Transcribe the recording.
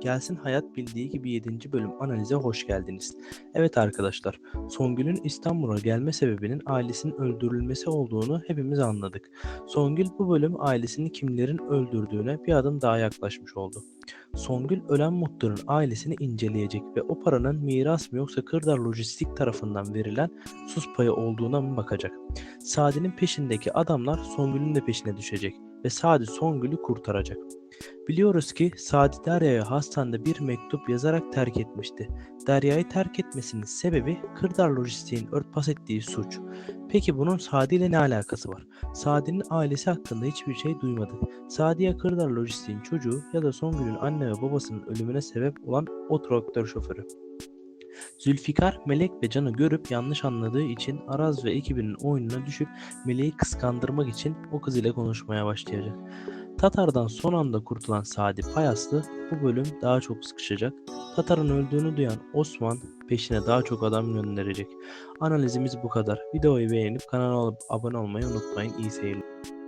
Gelsin Hayat Bildiği Gibi 7. bölüm analize hoş geldiniz. Evet arkadaşlar, Songül'ün İstanbul'a gelme sebebinin ailesinin öldürülmesi olduğunu hepimiz anladık. Songül bu bölüm ailesini kimlerin öldürdüğüne bir adım daha yaklaşmış oldu. Songül ölen muhtarın ailesini inceleyecek ve o paranın miras mı yoksa Kırdar Lojistik tarafından verilen sus payı olduğuna mı bakacak. Sadi'nin peşindeki adamlar Songül'ün de peşine düşecek ve Sadi Songül'ü kurtaracak. Biliyoruz ki Sadi Derya'ya hastanede bir mektup yazarak terk etmişti. Derya'yı terk etmesinin sebebi Kırdar Lojistik'in örtbas ettiği suç. Peki bunun Sadi ile ne alakası var? Sadi'nin ailesi hakkında hiçbir şey duymadık. Sadi ya Kırdar Lojistik'in çocuğu ya da Songül'ün anne ve babasının ölümüne sebep olan o traktör şoförü. Zülfikar, Melek ve Can'ı görüp yanlış anladığı için Araz ve ekibinin oyununa düşüp Melek'i kıskandırmak için o kız ile konuşmaya başlayacak. Tatar'dan son anda kurtulan Sadi Payaslı bu bölüm daha çok sıkışacak. Tatar'ın öldüğünü duyan Osman peşine daha çok adam gönderecek. Analizimiz bu kadar. Videoyu beğenip kanala abone olmayı unutmayın. İyi seyirler.